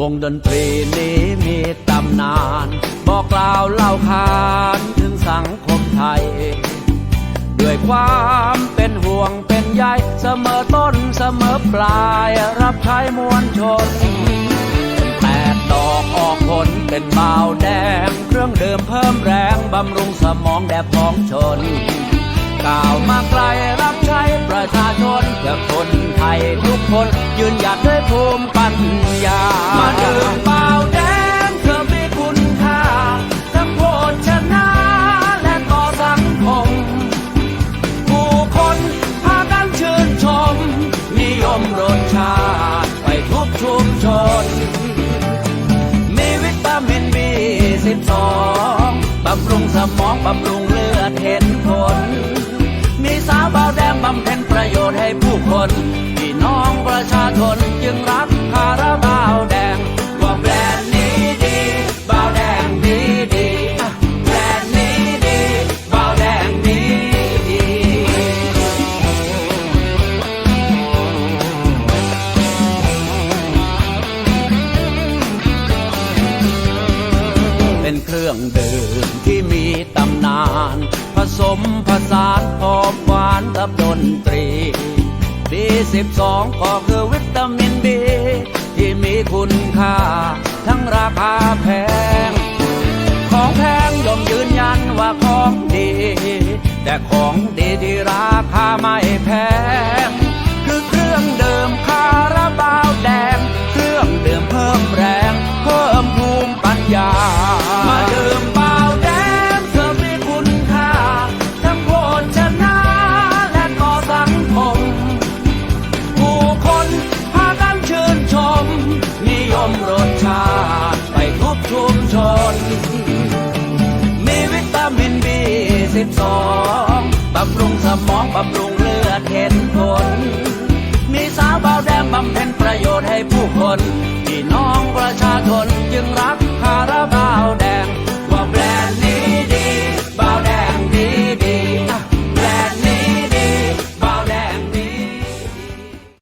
วงดนตรีนี้มีตำนาน บอกกล่าวเล่าขานถึงสังคมไทย ด้วยความเป็นห่วงเป็นใยเสมอต้นเสมอปลาย รับใช้มวลชนแตกดอกออกผลเป็นเบาแดง เครื่องเดื่มเพิ่มแรงบำรุงสมองแด่พ้องชนก้าวมาไกลรับใช้ประชาชนเพื่อคนไทยทุกคนยืนหยัดด้วยภูมิ ชุมชน มีวิตามินบีสิบสองบำรุงสมองบำรุงเลือดเห็นผล มีสาวบาวแดงบำเพ็ญประโยชน์ให้ผู้คน พี่น้องประชาชนจึงรักคารา รื่องดื่มที่มีตำนาน ผสมผสานหอมหวานกับดนตรีบีสิบสองก็คือวิตามินบีที่มีคุณค่า ทั้งราคาแพง ของแพงย่อมยืนยันว่าของดี แต่ของดีที่ราคาไม่แพง สิบำรุงสมองบำรุงเลือดเห็นผล มีสาวบาวแดงบำเพ็ญประโยชน์ให้ผู้คน พี่น้องประชาชนจึงรัก